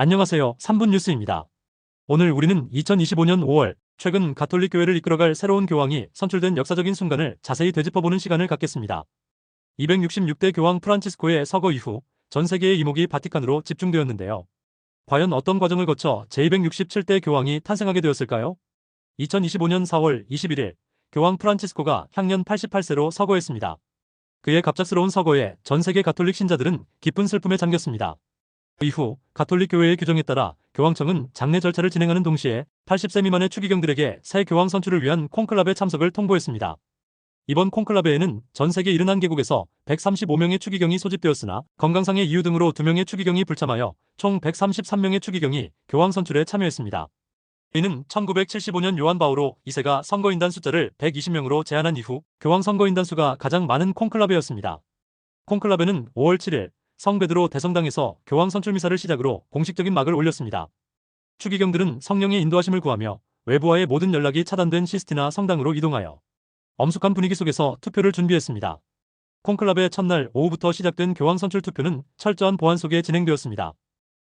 안녕하세요. 3분 뉴스입니다. 오늘 우리는 2025년 5월 최근 가톨릭 교회를 이끌어갈 새로운 교황이 선출된 역사적인 순간을 자세히 되짚어보는 시간을 갖겠습니다. 266대 교황 프란치스코의 서거 이후 전 세계의 이목이 바티칸으로 집중되었는데요. 과연 어떤 과정을 거쳐 제267대 교황이 탄생하게 되었을까요? 2025년 4월 21일 교황 프란치스코가 향년 88세로 서거했습니다. 그의 갑작스러운 서거에 전 세계 가톨릭 신자들은 깊은 슬픔에 잠겼습니다. 이후 가톨릭 교회의 규정에 따라 교황청은 장례 절차를 진행하는 동시에 80세 미만의 추기경들에게 새 교황 선출을 위한 콘클라베 참석을 통보했습니다. 이번 콘클라베에는 전 세계 71개국에서 135명의 추기경이 소집되었으나 건강상의 이유 등으로 2명의 추기경이 불참하여 총 133명의 추기경이 교황 선출에 참여했습니다. 이는 1975년 요한 바오로 2세가 선거인단 숫자를 120명으로 제한한 이후 교황 선거인단 수가 가장 많은 콘클라베였습니다. 콘클라베는 5월 7일 성베드로 대성당에서 교황 선출 미사를 시작으로 공식적인 막을 올렸습니다. 추기경들은 성령의 인도하심을 구하며 외부와의 모든 연락이 차단된 시스티나 성당으로 이동하여 엄숙한 분위기 속에서 투표를 준비했습니다. 콘클라베 첫날 오후부터 시작된 교황 선출 투표는 철저한 보안 속에 진행되었습니다.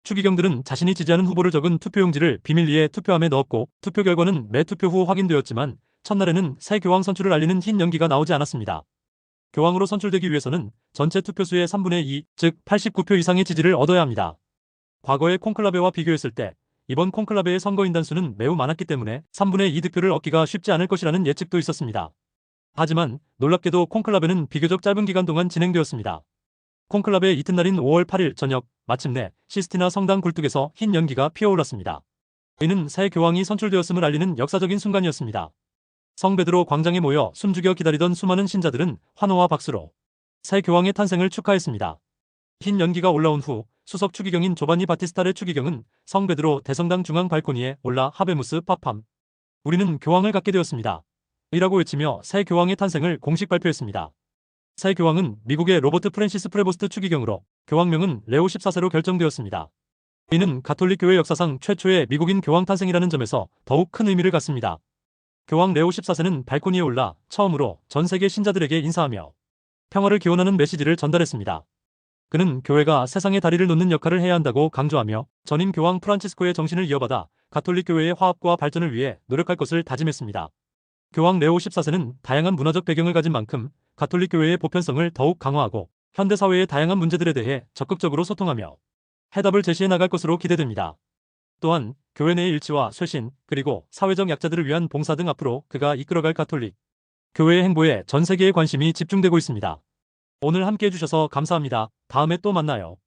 추기경들은 자신이 지지하는 후보를 적은 투표용지를 비밀리에 투표함에 넣었고 투표 결과는 매 투표 후 확인되었지만 첫날에는 새 교황 선출을 알리는 흰 연기가 나오지 않았습니다. 교황으로 선출되기 위해서는 전체 투표수의 3분의 2, 즉 89표 이상의 지지를 얻어야 합니다. 과거의 콘클라베와 비교했을 때 이번 콘클라베의 선거인단 수는 매우 많았기 때문에 3분의 2 득표를 얻기가 쉽지 않을 것이라는 예측도 있었습니다. 하지만 놀랍게도 콘클라베는 비교적 짧은 기간 동안 진행되었습니다. 콘클라베 이튿날인 5월 8일 저녁 마침내 시스티나 성당 굴뚝에서 흰 연기가 피어올랐습니다. 이는 새 교황이 선출되었음을 알리는 역사적인 순간이었습니다. 성베드로 광장에 모여 숨죽여 기다리던 수많은 신자들은 환호와 박수로 새 교황의 탄생을 축하했습니다. 흰 연기가 올라온 후 수석 추기경인 조바니 바티스타레 추기경은 성베드로 대성당 중앙 발코니에 올라 하베무스 파팜 우리는 교황을 갖게 되었습니다. 이라고 외치며 새 교황의 탄생을 공식 발표했습니다. 새 교황은 미국의 로버트 프랜시스 프레보스트 추기경으로 교황명은 레오 14세로 결정되었습니다. 이는 가톨릭 교회 역사상 최초의 미국인 교황 탄생이라는 점에서 더욱 큰 의미를 갖습니다. 교황 레오 14세는 발코니에 올라 처음으로 전 세계 신자들에게 인사하며 평화를 기원하는 메시지를 전달했습니다. 그는 교회가 세상의 다리를 놓는 역할을 해야 한다고 강조하며 전임 교황 프란치스코의 정신을 이어받아 가톨릭 교회의 화합과 발전을 위해 노력할 것을 다짐했습니다. 교황 레오 14세는 다양한 문화적 배경을 가진 만큼 가톨릭 교회의 보편성을 더욱 강화하고 현대 사회의 다양한 문제들에 대해 적극적으로 소통하며 해답을 제시해 나갈 것으로 기대됩니다. 또한 교회 내의 일치와 쇄신, 그리고 사회적 약자들을 위한 봉사 등 앞으로 그가 이끌어갈 가톨릭 교회의 행보에 전 세계의 관심이 집중되고 있습니다. 오늘 함께 해주셔서 감사합니다. 다음에 또 만나요.